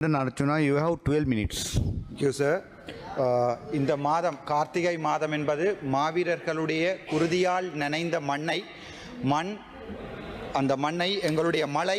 Then Archana, you have 12 minutes. You sir uh, இந்த மாதம் கார்த்திகை மாதம் என்பது மாவீரர்களுடைய குருதியால் நனைந்த மண்ணை மண் அந்த மண்ணை எங்களுடைய மலை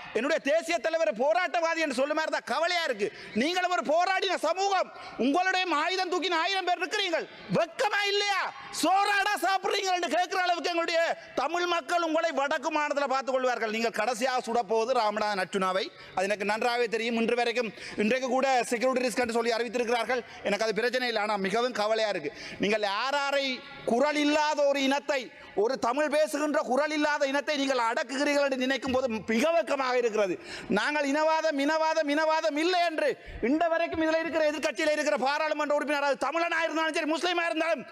என்னுடைய தேசிய தலைவர் போராட்டவாதி என்று சொன்ன மாதிரி தான் கவலையா இருக்கு. நீங்களும் ஒரு போராடின சமூகம். உங்களுடைய ஆயுதம் தூக்கின ஆயிரம் பேர் இருக்கிறீர்கள். வெக்கமா இல்லையா? சோறாடா சாப்பிடுறீங்க என்று கேட்கிற உங்களுடைய தமிழ் மக்கள் உங்களை வடக்கு மாநிலத்தில் பார்த்துக் கொள்வார்கள். நீங்கள் கடைசியாக சுடப்போவது ராமநாத ராமநாதன் அச்சுனாவை அது எனக்கு நன்றாகவே தெரியும். இன்று வரைக்கும் இன்றைக்கு கூட செக்யூரிட்டி ரிஸ்க் என்று சொல்லி அறிவித்திருக்கிறார்கள். எனக்கு அது பிரச்சனை இல்லை. ஆனால் மிகவும் கவலையா இருக்கு. நீங்கள் யாராரை குரல் இல்லாத ஒரு இனத்தை ஒரு தமிழ் பேசுகின்ற குரல் இல்லாத இனத்தை நீங்கள் அடக்குகிறீர்கள் என்று நினைக்கும் போது மிக வெக்கமாக இருக்கிறது. நாங்கள் இனவாதம் இனவாதம் இனவாதம் இல்லை என்று இந்த வரைக்கும் இதில் இருக்கிற எதிர்க்கட்சியில் இருக்கிற பாராளுமன்ற உறுப்பினர் அது தமிழனாக இருந்தாலும் சரி முஸ்லீமாக இருந்தாலும்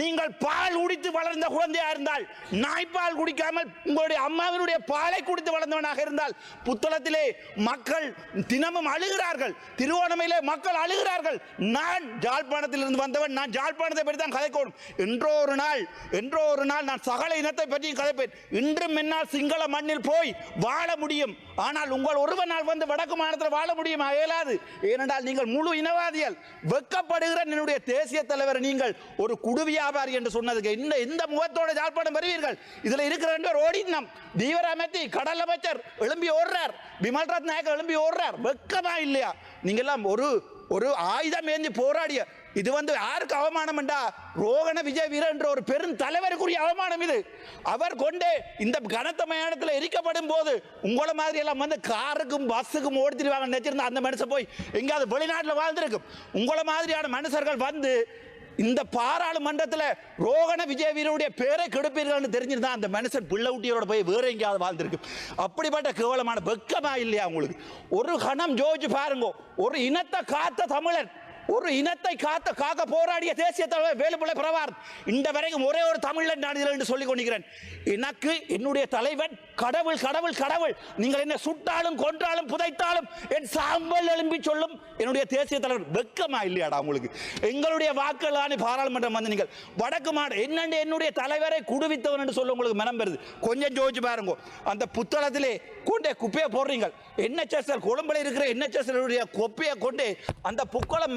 நீங்கள் பால் உடித்து வளர்ந்த குழந்தையா இருந்தால் நாய்ப்பால் குடிக்காமல் உங்களுடைய அம்மாவினுடைய பாலை குடித்து வளர்ந்தவனாக இருந்தால் புத்தளத்திலே மக்கள் தினமும் அழுகிறார்கள். திருவோணமையிலே மக்கள் அழுகிறார்கள். நான் ஜாழ்ப்பாணத்திலிருந்து வந்தவன். நான் ஜாழ்ப்பாணத்தை பற்றி தான் கதைக்கணும். என்றோ ஒரு நாள் என்றோ ஒரு நாள் நான் சகல இனத்தை பற்றி கதைப்பேன். இன்றும் என்னால் சிங்கள மண்ணில் போய் வாழ முடியும். ஆனால் உங்கள் ஒருவனால் வந்து வடக்கு மாநிலத்தில் வாழ முடியுமா? இயலாது. ஏனென்றால் நீங்கள் முழு இனவாதிகள். வெக்கப்படுகிற என்னுடைய தேசிய தலைவர் நீங்கள் ஒரு குடு வியாபாரி என்று சொன்னதுக்கு இந்த இந்த முகத்தோட ஜாழ்ப்பாணம் பார்த்தீர்கள் இதில் இருக்கிற ரெண்டு பேர் ஓடினம் தீவிர அமைத்தி கடல் அமைச்சர் எழும்பி ஓடுறார். விமல் ரத் நாயக்கர் எழும்பி ஓடுறார். வெக்கமா இல்லையா? நீங்கெல்லாம் ஒரு ஒரு ஆயுதம் ஏந்தி போராடிய இது வந்து யாருக்கு அவமானம் என்றா ரோகண விஜய் வீரர் என்ற ஒரு பெரும் தலைவருக்குரிய அவமானம் இது. அவர் கொண்டே இந்த கனத்த மயானத்தில் எரிக்கப்படும் போது உங்களை மாதிரி எல்லாம் வந்து காருக்கும் பஸ்ஸுக்கும் ஓடித்திருவாங்க நினைச்சிருந்தா அந்த மனுஷன் போய் எங்கேயாவது வெளிநாட்டில் வாழ்ந்திருக்கும். உங்களை மாதிரியான மனுஷர்கள் வந்து இந்த பாராளுமன்றத்தில் ரோகண விஜய் வீரருடைய பேரை கெடுப்பீர்கள்னு தெரிஞ்சிருந்தா அந்த மனுஷன் பிள்ளை ஊட்டியோட போய் வேற எங்கேயாவது வாழ்ந்திருக்கு அப்படிப்பட்ட கேவலமான வெக்கமா இல்லையா உங்களுக்கு? ஒரு கணம் ஜோதிச்சு பாருங்க. ஒரு இனத்தை காத்த தமிழன். ஒரு இனத்தை காத்த காக்க போராடிய தேசிய தலைவர் வேலுப்பிள்ளை பிரபார். இந்த வரைக்கும் ஒரே ஒரு தமிழன் நான் இதில் என்று சொல்லிக் கொண்டிருக்கிறேன். எனக்கு என்னுடைய தலைவன் கடவுள் கடவுள் கடவுள். நீங்கள் என்ன சுட்டாலும் கொன்றாலும் புதைத்தாலும் என் சாம்பல் எழும்பி சொல்லும் என்னுடைய தேசிய தலைவர். வெக்கமா இல்லையாடா உங்களுக்கு? எங்களுடைய வாக்குகளான பாராளுமன்றம் வந்து நீங்கள். வடக்கு மாடு என்னென்று என்னுடைய தலைவரை குடுவித்தவன் என்று சொல்ல உங்களுக்கு மனம் பெறுது கொஞ்சம் ஜோதிச்சு பாருங்க. அந்த புத்தளத்திலே கொண்டே குப்பையை போடுறீங்க. என்ஹெச்எஸ்எல் கொழும்புல இருக்கிற என்ஹெச்எஸ்எல் குப்பையை கொண்டு அந்த புக்களம்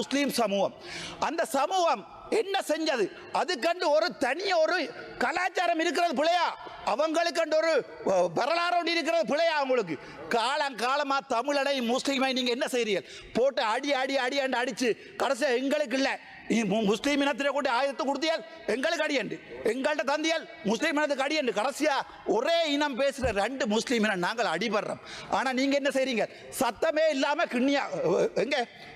முஸ்லீம் சமூகம். அந்த சமூகம் என்ன செஞ்சது? அது கண்டு ஒரு தனிய ஒரு கலாச்சாரம் இருக்கிறது பிள்ளையா? அவங்களுக்கு கண்டு ஒரு வரலாறு ஒன்று இருக்கிறது பிள்ளையா அவங்களுக்கு? காலம் காலமாக தமிழனை முஸ்லீமை நீங்கள் என்ன செய்றீங்க போட்டு அடி அடி அடி அண்டு அடித்து கடைசியா எங்களுக்கு இல்லை. நீ முஸ்லீம் இனத்திலே கொண்டு ஆயுதத்தை கொடுத்தியால் எங்களுக்கு அடியண்டு. எங்கள்கிட்ட தந்தியால் முஸ்லீம் இனத்துக்கு அடியண்டு. கடைசியாக ஒரே இனம் பேசுகிற ரெண்டு முஸ்லீம் இனம் நாங்கள் அடிபடுறோம். ஆனால் நீங்கள் என்ன செய்கிறீங்க சத்தமே இல்லாமல் கிண்ணியா எங்கே?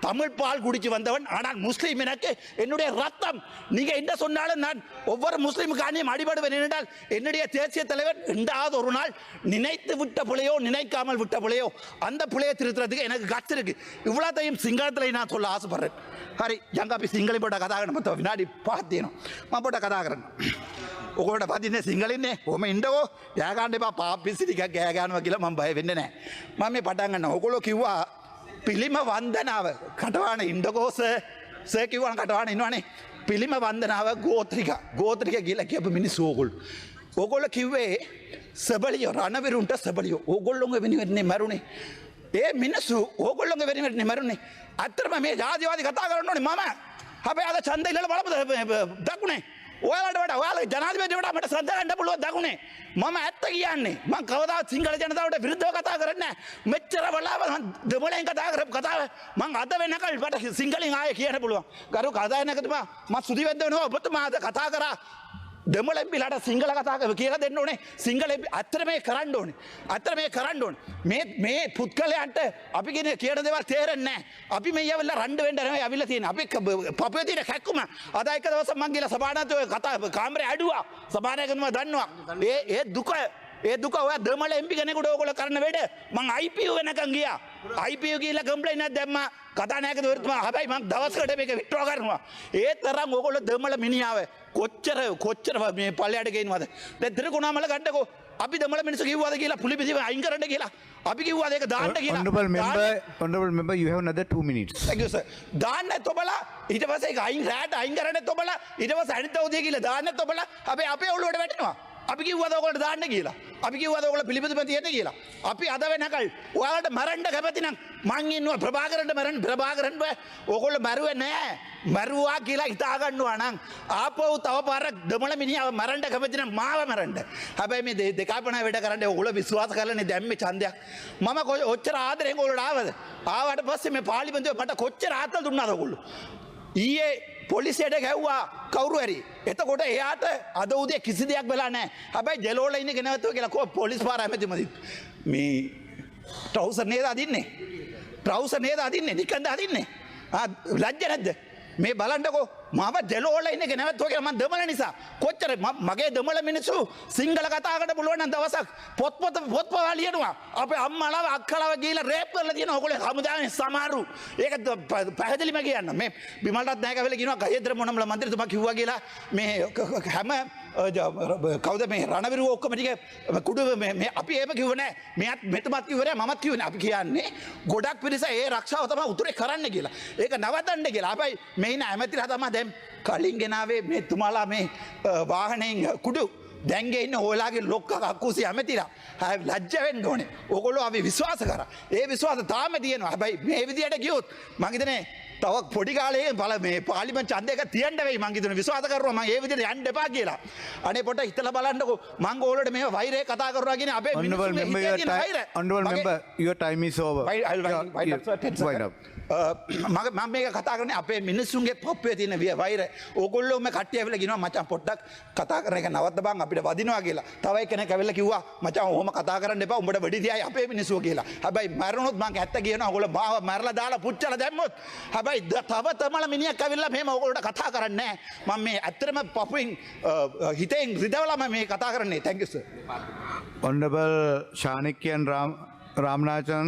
தமிழ் பால் குடிச்சு வந்தவன் ஆனால் முஸ்லீம் எனக்கு என்னுடைய ரத்தம் நீங்க என்ன சொன்னாலும் நான் ஒவ்வொரு முஸ்லீமுக்கானியும் அடிபடுவேன் என்றால் என்னுடைய தேசிய தலைவர் ரெண்டாவது ஒரு நாள் நினைத்து விட்ட பிள்ளையோ நினைக்காமல் விட்ட பிள்ளையோ அந்த பிள்ளையை திருத்துறதுக்கு எனக்கு கட்சி இருக்கு இவ்வளோத்தையும் சிங்களத்தில் நான் சொல்ல ஆசைப்படுறேன் ஹரி ஜங்காப்பி சிங்களி போட்ட கதாகரன் மற்ற வினாடி பார்த்தேனும் மா போட்ட கதாகரன் ඔකොට පතින්නේ සිංහලින්නේ හොම ඉන්ඩකෝ යෑගන්ඩපා පාපිසිටික ගෑගානුව කියලා මම බය වෙන්න නෑ මම මේ පටන්ගන්න ඔකොලො කිව්වා පිළිම වන්දනාව කටවාන ඉන්ඩකෝස සෑකිවන කටවාන ඉන්නවනේ පිළිම වන්දනාව ගෝත්‍රික ගෝත්‍රික කියලා කියපු මිනි සෝකුල් ඔගොල්ල කිව්වේ සබලියෝ රණවිරුන්ට සබලියෝ ඕගොල්ලොඟ වෙනිවෙන්නේ මැරුණේ ඒ මිනිස්සු ඕගොල්ලොඟ වෙනිවෙන්නේ මැරුණේ අත්තරම මේ ජාතිවාදි කතා කරන්න ඕනේ මම හැබැයි අද ඡන්ද ඉල්ලලා බලපද දකුණේ ඔයාලට වඩා ඔයාලා ජනාධිපතිට වඩා මට ශ්‍රද්ධා ගන්න පුළුවන් දකුණේ. මම ඇත්ත කියන්නේ මම කවදාවත් සිංහල ජනතාවට විරුද්ධව කතා කරන්නේ නැහැ. මෙච්චර වෙලාව මම දෙමළෙන් කතා කරපු කතාව මම අද වෙනකල් මට සිංහලෙන් ආයේ කියන්න පුළුවන්. ගරු කතානායකතුමා මම සුදි වෙද්ද වෙනවා ඔබතුමා අද කතා කරා. දෙමලැබිලට සිංහල කතාක කියල දෙන්න ඕනේ සිංහල අත්තර මේ කරන්න ඕන. අත්තර මේ කරන්න ඕන. මේ පුද්ගලයන්ට අපි ගෙන කියන දෙවල් තේරෙන්නෑ අපි මේ ඇවල්ල රන්ඩ වෙන්ඩරම ඇවිල තියෙන අපි පපතිට හැක්කුම අදයික දවස මංගේල සභානතව කතා කාමර අඩුවා සභානයකතුම දන්නවා. ඒ දුක ඒ දුක ඔය දෙමල එම්පි කෙනෙකුට ඕකොල කරන වැඩ මං අයිපිය වෙනකං ගියා. ගිහිල්ලා කම්ප්ලේන්ට් එකක් දැම්මා කතානායකතුමා හැබැයි මං දවසකට මේක විත්ඩ්‍රෝ කරනවා. ඒ තරම් ඕගොල්ලෝ දෙමළ මිනිහාව කොච්චර කොච්චර මේ පල්ලයට ගේනවද? දැන් තිරකුණාමල ගන්නකෝ. අපි දමල මිනිස්සු කිව්වද කියලා පුලිපිසිව අයින් කරන්න කියලා. අපි කිව්වද ඒක දාන්න කියලා? Honorable member, honorable member, you have another two minutes. Thank you, sir. දාන්න තොබලා. ඊට පස්සේ ඒක අයින් රෑට අයින් කරන්න තොබලා. ඊට පස්සේ අනිත් අවුදිය කියලා දාන්න තොබලා. අපි අපේ ඔළුවට වැටෙනවා. අපි කිව්වද ඔයගොල්ලෝ දාන්න කියලා. අපි කිව්වද ඔයගොල්ලෝ පිළිපදිම තියෙන්න කියලා. අපි අද වෙනකල් ඔයාලට මරන්න කැමති නම් මං ඉන්නවා ප්‍රභාකරන්ට මරන්න ප්‍රභාකරන් බෑ. ඔයගොල්ලෝ මැරුවේ නෑ. මැරුවා කියලා හිතා ගන්නවා නම් ආපහු තව පාරක් දමල මිනිහව මරන්න කැමති නම් මාව මරන්න. හැබැයි මේ දෙ- දෙකාපන වැඩ කරන්න ඔයගොල්ලෝ විශ්වාස කරලානේ දැම්මේ ඡන්දයක්. මම කො- ඔච්චර ආදරෙන් ඔයගොල්ලෝට ආවද? ආවට පස්සේ මේ පාර්ලිමේන්තුවේ මට කොච්චර ආතල් දුන්නාද ඔයගොල්ලෝ? ඊයේ පොලිසියට ගැව්වා කවුරු හරි. එතකොට එයාට අද උදේ කිසි දෙයක් වෙලා නෑ හැබැයි ජෙලෝල ඉන්න ගෙනවත්ව කියලා කෝ පොලිස් පාර ඇමතිමති මේ ට්‍රවුසර් නේද අදින්නේ? ට්‍රවුසර් නේද අදින්නේ? නිකන්ද අදින්නේ? ආ, ලැජ්ජ නැද්ද? මේ බලන්ටකෝ මම ජෙලෝල ඉන්න ගෙනවත්ව කියලා මම දමල නිසා කොච්චර ම- මගේ දමල මිනිස්සු සිංහල කතාකට පුළුවන් නම් දවසක් පොත්පොත පොත්පවා ලියනවා අපේ අම්මලාව අක්කලාව ගිහිල්ලා රේප් කරලා තියෙනවා ඔයගොල්ලෝ හමුදාවේ සමහරු ඒක ද- ප- පැහැදිලිම කියන්න මේ බිමල්ටත් නැහැ කවල කියනවා ගහේන්ද්‍ර මොනම්ල මන්ත්‍රීතුමා කිව්වා කියලා මේ ක- ක- හැම අ, ජ- ර- කවද මේ රණවිරු ඔක්කමටික කුඩු අපි ඒම කිවන මෙත් මෙතමත් කිවර මත් කිවන අපි කියන්නේ. ගොඩක් පිරිස ඒ රක්ෂාව තම උතුරේ කරන්න කියලා. ඒක නවතන්න කියලා. අපයි මෙයින ඇමති හතම දැම් කලින් ගෙනාවේ මෙතුමාලා මේ වාහනයෙන් කුඩු. දැන්ග ඉන්න හෝලාගේ ලොක්ක අක්කුසි ඇමතිලා. හැ ලජ්ජවෙන් ඕනේ. ඕකොලො අපි විශ්වාස කර. ඒ විශ්වාස තාම තියනවා. හැබයි මේ විදියට ගියුත් මගතනේ තවක් පොඩිකාලේ පල මේ පාලිම චන්දක තියන්ටවයි මංගේතන විශවාස කරම ඒ විදිට යන්න එපා කියලා. අනේ පොට හිතල බලන්නකු. මං ඕලට මේ වෛරය කතා කරගෙන අපේ අන්ඩුවල් මෙම්බ your time is over. Why, I'll, yeah, I'll, I'll, I'll, I'll, I'll, I'll, I'll, මම මේ කතා කරන අපේ මිනිස්සුන්ගේ පොප්පය තින විය වෛර. ඕගොල්ලොම කට්ටියවෙල ගෙන මචන් පොඩ්ඩක් කතා කරන නවත් බං අපිට වදිනවා කියලා. තවයි කෙන කැවෙල කිවවා මචන් හොම කතා කරන්න එප උඹට වැඩිදියයි අපේ මිනිසුව කියලා. හැබයි මරනුත් මං ඇත්ත කියන හොල බාව මරල දාලා පුච්චල දැම්මොත්. හැබයි තව තමල මිනිියක් කැවිල්ල මෙම ඔකොලට කතා කරන්න මං මේ ඇත්තරම පපුයින් හිතෙන් රිදවලම මේ කතා කරන්නේ. තැකිස. ඔන්නබල් ශානික්‍යයන් රාමනාචන්